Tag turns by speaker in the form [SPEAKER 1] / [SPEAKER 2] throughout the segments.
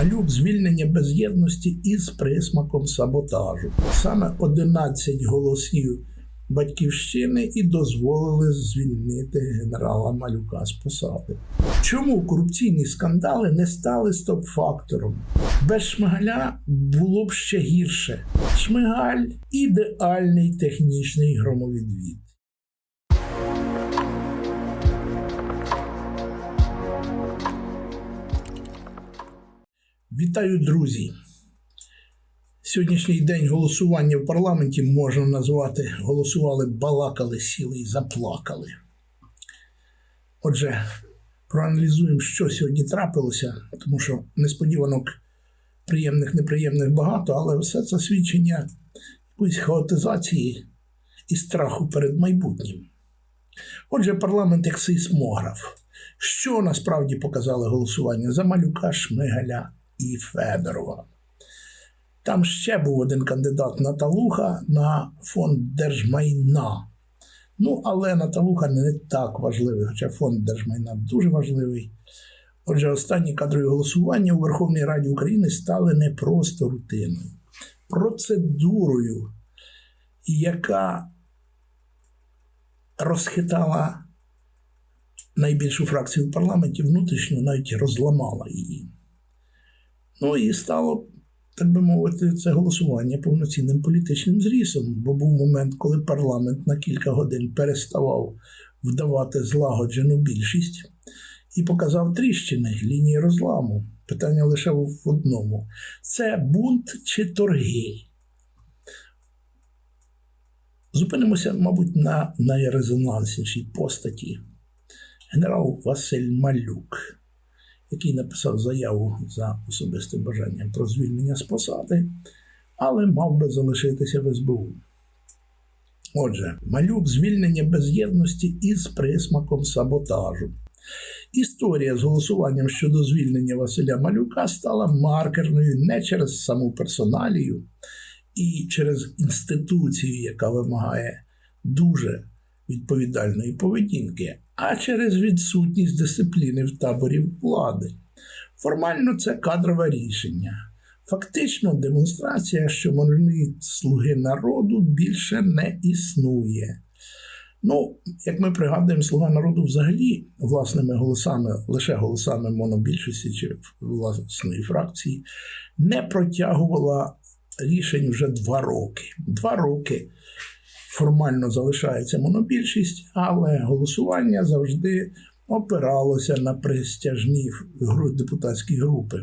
[SPEAKER 1] Малюк звільнення без єдності із присмаком саботажу. Саме 11 голосів батьківщини і дозволили звільнити генерала Малюка з посади. Чому корупційні скандали не стали стоп-фактором? Без Шмигаля було б ще гірше. Шмигаль ідеальний технічний громовідвід. Вітаю, друзі! Сьогоднішній день голосування в парламенті можна назвати голосували, балакали, сіли і заплакали. Отже, проаналізуємо, що сьогодні трапилося, тому що несподіванок приємних, неприємних багато, але все це свідчення якоїсь хаотизації і страху перед майбутнім. Отже, парламент як сейсмограф. Що насправді показали голосування за Малюка, Шмигаля і Федорова? Там ще був один кандидат Наталуха на фонд держмайна. Ну, але Наталуха не так важливий, хоча фонд держмайна дуже важливий. Отже, останні кадрові голосування у Верховній Раді України стали не просто рутиною, процедурою, яка розхитала найбільшу фракцію в парламенті, внутрішньо навіть розламала її. Ну і стало, так би мовити, це голосування повноцінним політичним зрісом, бо був момент, коли парламент на кілька годин переставав вдавати злагоджену більшість і показав тріщини лінії розламу. Питання лише в одному: це бунт чи торги? Зупинимося, мабуть, на найрезонанснішій постаті генерал Василь Малюк, який написав заяву за особистим бажанням про звільнення з посади, але мав би залишитися в СБУ. Отже, малюк звільнення без єдності із присмаком саботажу. Історія з голосуванням щодо звільнення Василя Малюка стала маркерною не через саму персоналію і через інституцію, яка вимагає дуже відповідальної поведінки, а через відсутність дисципліни в таборі влади. Формально це кадрове рішення. Фактично, демонстрація, що моноліт слуги народу більше не існує. Ну, як ми пригадуємо, слуга народу взагалі власними голосами, лише голосами монобільшості чи власної фракції, не протягувала рішень вже два роки. Два роки формально залишається монобільшість, але голосування завжди опиралося на пристяжні депутатські групи.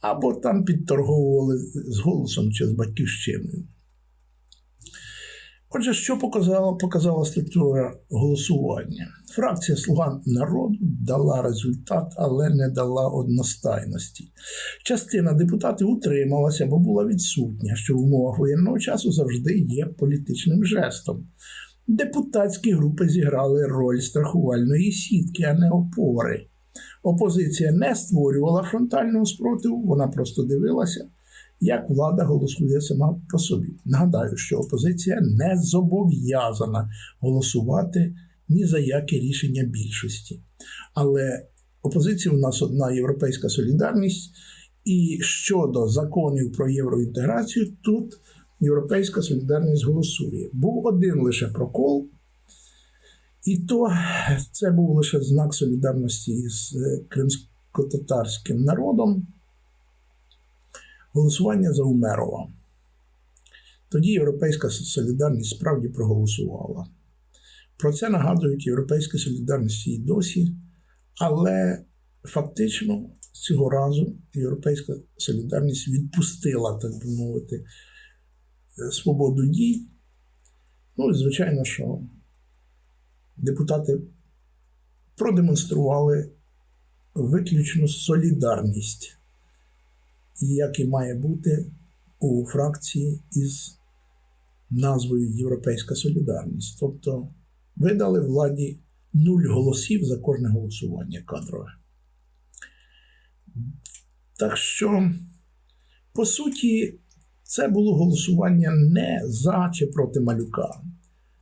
[SPEAKER 1] Або там підторговували з голосом чи з батьківщиною. Отже, що показала, показала структура голосування? Фракція Слуга народу дала результат, але не дала одностайності. Частина депутатів утрималася, бо була відсутня, що в умовах воєнного часу завжди є політичним жестом. Депутатські групи зіграли роль страхувальної сітки, а не опори. Опозиція не створювала фронтального спротиву, вона просто дивилася як влада голосує сама по собі. Нагадаю, що опозиція не зобов'язана голосувати ні за яке рішення більшості. Але опозиція у нас одна європейська солідарність, і щодо законів про євроінтеграцію, тут Європейська солідарність голосує. Був один лише прокол. І то це був лише знак солідарності із е, кримсько-татарським народом голосування за Умерова. Тоді Європейська солідарність справді проголосувала. Про це нагадують Європейська солідарність і досі, але фактично цього разу Європейська солідарність відпустила, так би мовити, свободу дій. Ну і звичайно, що депутати продемонстрували виключну солідарність як і має бути у фракції із назвою Європейська Солідарність. Тобто видали владі нуль голосів за кожне голосування кадрове. Так що, по суті, це було голосування не за чи проти малюка.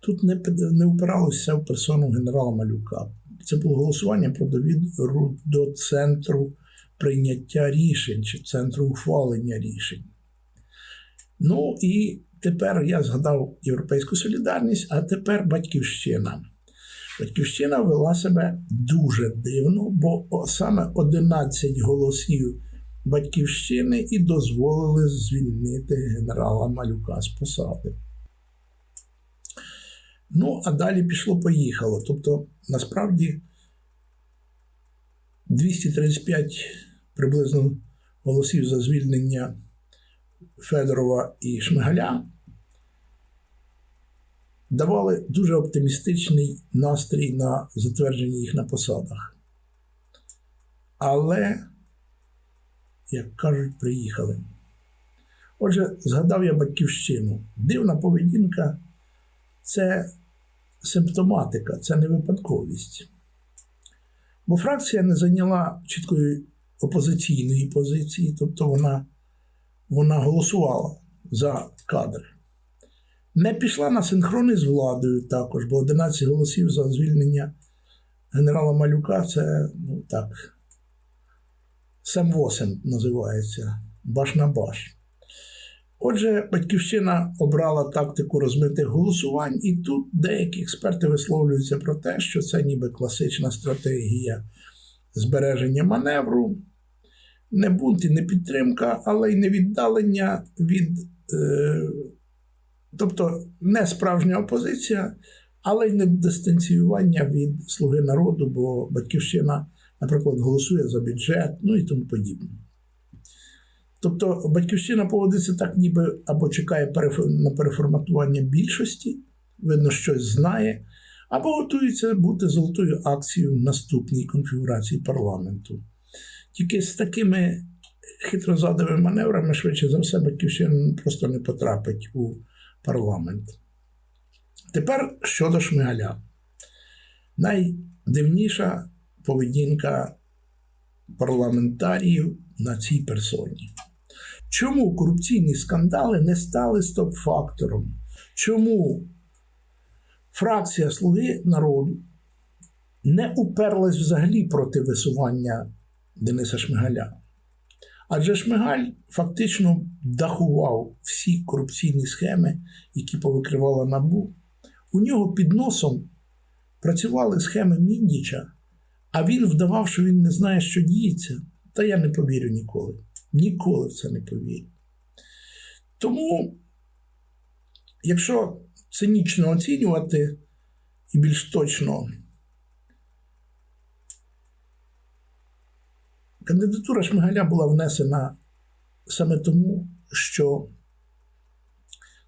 [SPEAKER 1] Тут не не упиралося в персону генерала Малюка. Це було голосування про довіру до центру прийняття рішень чи центру ухвалення рішень. Ну і тепер я згадав Європейську солідарність, а тепер батьківщина. Батьківщина вела себе дуже дивно, бо саме 11 голосів батьківщини і дозволили звільнити генерала Малюка з посади. Ну, а далі пішло-поїхало. Тобто, насправді, 235 приблизно голосів за звільнення Федорова і Шмигаля давали дуже оптимістичний настрій на затвердження їх на посадах. Але, як кажуть, приїхали. Отже, згадав я батьківщину. Дивна поведінка це симптоматика, це не випадковість. Бо фракція не зайняла чіткої опозиційної позиції, тобто вона, вона голосувала за кадри. Не пішла на синхрони з владою також, бо 11 голосів за звільнення генерала Малюка це ну так. Сем восем називається баш на баш. Отже, батьківщина обрала тактику розмитих голосувань, і тут деякі експерти висловлюються про те, що це ніби класична стратегія збереження маневру, не бунт і не підтримка, але й не віддалення від, е, тобто не справжня опозиція, але й не дистанціювання від слуги народу, бо батьківщина, наприклад, голосує за бюджет, ну і тому подібне. Тобто батьківщина поводиться так, ніби або чекає на переформатування більшості, видно, щось знає, або готується бути золотою акцією в наступній конфігурації парламенту. Тільки з такими хитрозадовими маневрами, швидше за все, батьківщина просто не потрапить у парламент. Тепер щодо Шмигаля. Найдивніша поведінка парламентаріїв на цій персоні. Чому корупційні скандали не стали стоп-фактором? Чому фракція Слуги народу не уперлась взагалі проти висування Дениса Шмигаля? Адже Шмигаль фактично дахував всі корупційні схеми, які повикривала НАБУ. У нього під носом працювали схеми Міндіча, а він вдавав, що він не знає, що діється. Та я не повірю ніколи. Ніколи в це не повірю. Тому, якщо цинічно оцінювати і більш точно, кандидатура Шмигаля була внесена саме тому, що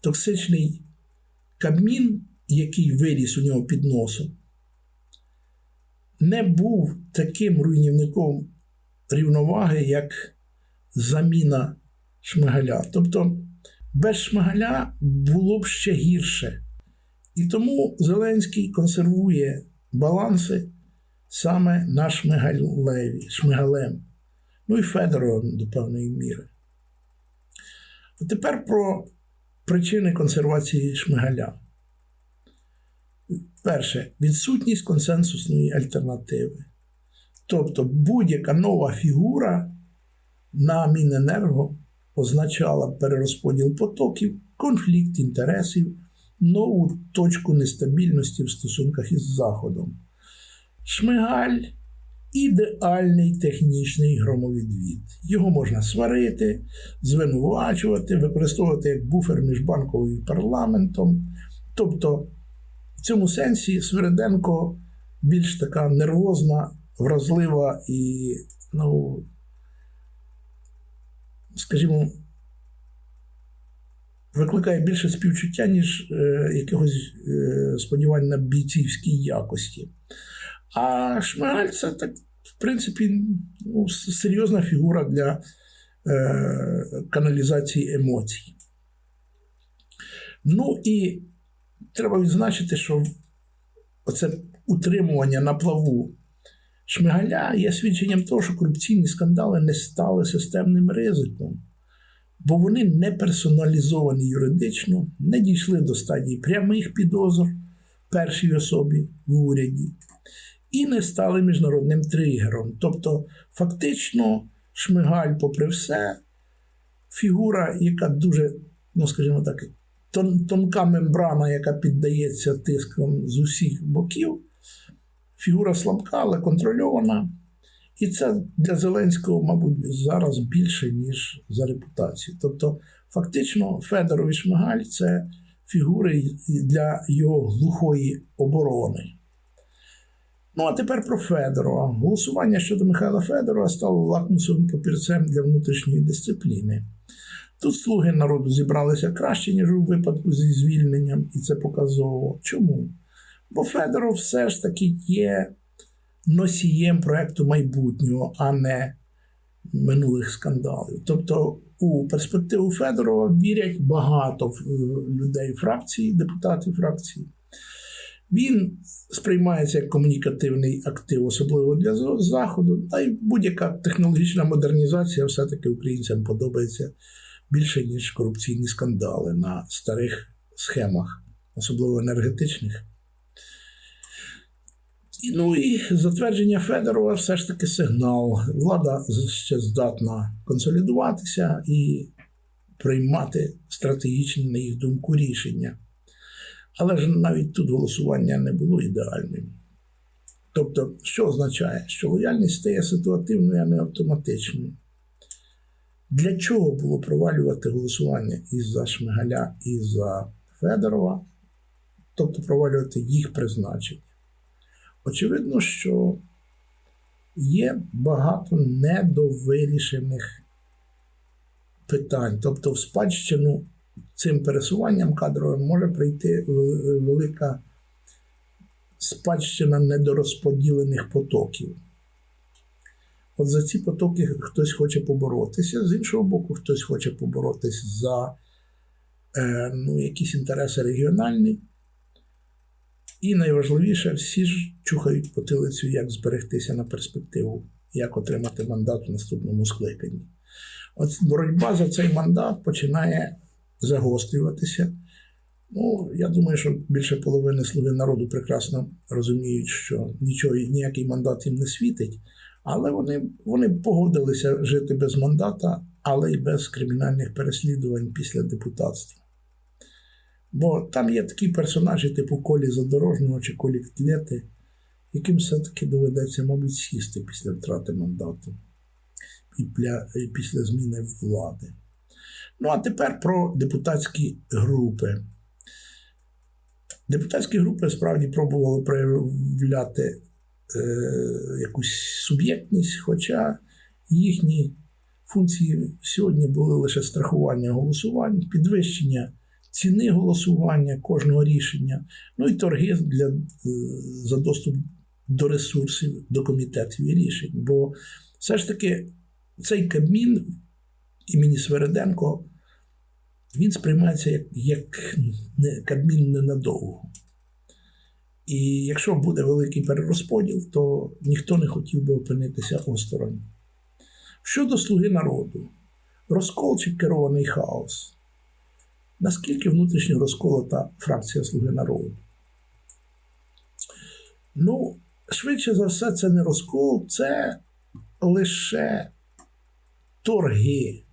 [SPEAKER 1] токсичний Кабмін, який виріс у нього під носом, не був таким руйнівником рівноваги, як заміна Шмигаля. Тобто без Шмигаля було б ще гірше. І тому Зеленський консервує баланси саме на Шмигалеві, Шмигалем, ну і Федоровим до певної міри. А тепер про причини консервації Шмигаля. Перше, відсутність консенсусної альтернативи. Тобто будь-яка нова фігура на Міненерго означала перерозподіл потоків, конфлікт інтересів, нову точку нестабільності в стосунках із Заходом. Шмигаль ідеальний технічний громовідвід. Його можна сварити, звинувачувати, використовувати як буфер між банковою і парламентом. Тобто, в цьому сенсі Свириденко більш така нервозна, вразлива і, ну, скажімо, викликає більше співчуття, ніж е, якихось е, сподівань на бійцівській якості. А Шмигаль це так, в принципі, ну, серйозна фігура для е, каналізації емоцій. Ну і треба відзначити, що оце утримування на плаву Шмигаля є свідченням того, що корупційні скандали не стали системним ризиком, бо вони не персоналізовані юридично, не дійшли до стадії прямих підозр першій особі в уряді і не стали міжнародним тригером. Тобто, фактично, Шмигаль, попри все, фігура, яка дуже, ну скажімо так, тон, тонка мембрана, яка піддається тискам з усіх боків. Фігура слабка, але контрольована. І це для Зеленського, мабуть, зараз більше, ніж за репутацію. Тобто, фактично, Федоров Шмигаль це фігури для його глухої оборони. Ну, а тепер про Федорова. Голосування щодо Михайла Федорова стало лакмусовим папірцем для внутрішньої дисципліни. Тут слуги народу зібралися краще, ніж у випадку зі звільненням, і це показово. Чому? Бо Федоров все ж таки є носієм проекту майбутнього, а не минулих скандалів. Тобто у перспективу Федорова вірять багато людей фракції, депутатів фракції. Він сприймається як комунікативний актив, особливо для Заходу. Та й будь-яка технологічна модернізація все-таки українцям подобається більше, ніж корупційні скандали на старих схемах, особливо енергетичних. Ну і затвердження Федорова все ж таки сигнал. Влада ще здатна консолідуватися і приймати стратегічні, на їх думку, рішення. Але ж навіть тут голосування не було ідеальним. Тобто, що означає, що лояльність стає ситуативною, а не автоматичною. Для чого було провалювати голосування і за Шмигаля, і за Федорова, тобто провалювати їх призначення? Очевидно, що є багато недовирішених питань. Тобто, в спадщину цим пересуванням кадровим може прийти велика спадщина недорозподілених потоків. От за ці потоки хтось хоче поборотися, з іншого боку, хтось хоче поборотися за е, ну, якісь інтереси регіональні. І найважливіше, всі ж чухають потилицю, як зберегтися на перспективу, як отримати мандат в наступному скликанні. От боротьба за цей мандат починає загострюватися. Ну, я думаю, що більше половини слуги народу прекрасно розуміють, що нічого, ніякий мандат їм не світить, але вони вони погодилися жити без мандата, але й без кримінальних переслідувань після депутатства. Бо там є такі персонажі, типу Колі Задорожнього чи Колі Тлети, яким все-таки доведеться, мабуть, сісти після втрати мандату і після зміни влади. Ну, а тепер про депутатські групи. Депутатські групи справді пробували проявляти е, якусь суб'єктність, хоча їхні функції сьогодні були лише страхування голосувань, підвищення ціни голосування кожного рішення, ну і торги для, е, за доступ до ресурсів, до комітетів і рішень. Бо все ж таки цей Кабмін імені Свереденко він сприймається як як не, Кабмін ненадовго. І якщо буде великий перерозподіл, то ніхто не хотів би опинитися осторонь. Щодо слуги народу, розкол чи керований хаос. Наскільки внутрішньо розколота фракція Слуги народу? Ну, швидше за все, це не розкол, це лише торги.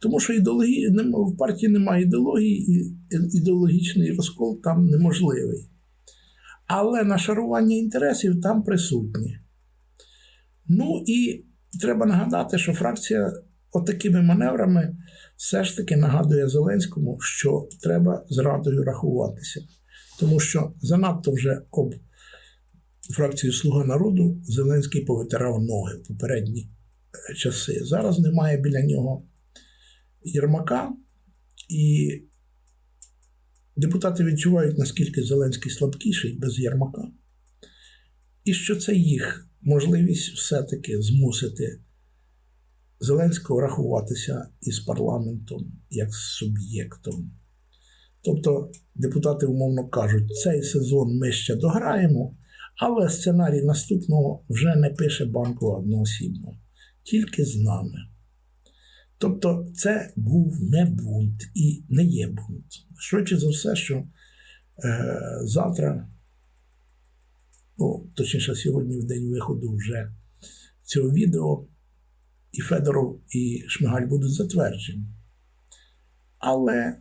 [SPEAKER 1] Тому що ідеології, в партії немає ідеології, і ідеологічний розкол там неможливий. Але нашарування інтересів там присутнє. Ну і треба нагадати, що фракція отакими маневрами все ж таки нагадує Зеленському, що треба з радою рахуватися. Тому що занадто вже об фракцію Слуга народу Зеленський повитирав ноги в попередні е, часи. Зараз немає біля нього Єрмака, і депутати відчувають, наскільки Зеленський слабкіший без Єрмака. І що це їх можливість все-таки змусити Зеленського рахуватися із парламентом як з суб'єктом. Тобто депутати умовно кажуть, цей сезон ми ще дограємо, але сценарій наступного вже не пише банку одноосібно, тільки з нами. Тобто, це був не бунт і не є бунт. Швидше за все, що е, завтра, ну, точніше, сьогодні, в день виходу вже цього відео і Федоров, і Шмигаль будуть затверджені. Але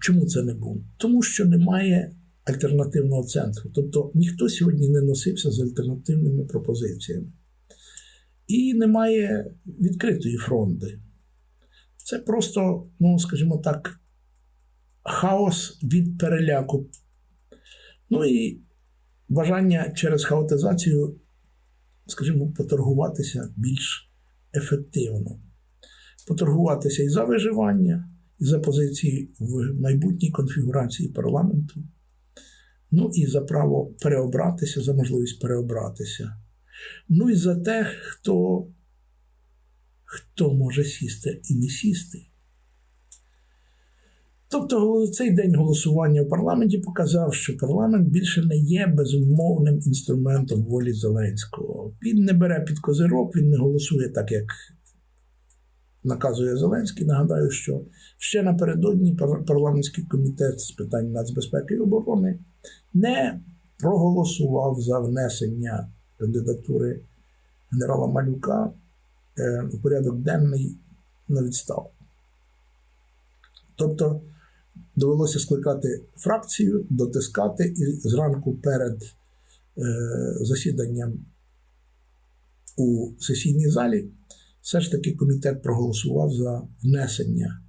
[SPEAKER 1] чому це не було? Тому що немає альтернативного центру. Тобто ніхто сьогодні не носився з альтернативними пропозиціями. І немає відкритої фронти. Це просто, ну, скажімо так, хаос від переляку. Ну і бажання через хаотизацію, скажімо, поторгуватися більш ефективно. Поторгуватися і за виживання, і за позиції в майбутній конфігурації парламенту, ну і за право переобратися, за можливість переобратися. Ну і за те, хто, хто може сісти і не сісти. Тобто цей день голосування в парламенті показав, що парламент більше не є безумовним інструментом волі Зеленського. Він не бере під козирок, він не голосує так, як наказує Зеленський. Нагадаю, що ще напередодні парламентський комітет з питань нацбезпеки і оборони не проголосував за внесення кандидатури генерала Малюка е, в порядок денний на відставку. Тобто довелося скликати фракцію, дотискати, і зранку перед е, засіданням у сесійній залі все ж таки комітет проголосував за внесення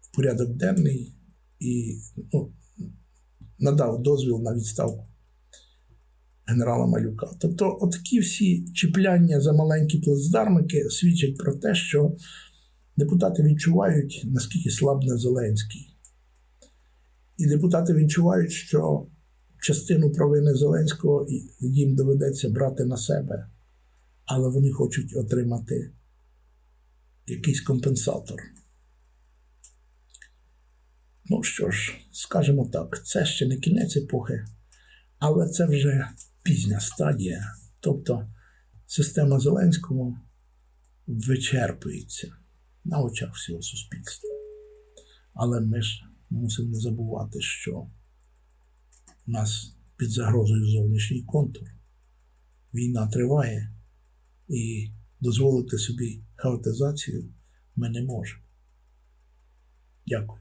[SPEAKER 1] в порядок денний і ну, надав дозвіл на відставку генерала Малюка. Тобто, отакі всі чіпляння за маленькі плацдармики свідчать про те, що депутати відчувають, наскільки слабне Зеленський. І депутати відчувають, що частину провини Зеленського їм доведеться брати на себе, але вони хочуть отримати якийсь компенсатор. Ну що ж, скажімо так, це ще не кінець епохи, але це вже пізня стадія. Тобто система Зеленського вичерпується на очах всього суспільства. Але ми ж мусимо не забувати, що у нас під загрозою зовнішній контур. Війна триває, і дозволити собі хаотизацію ми не можемо. Дякую.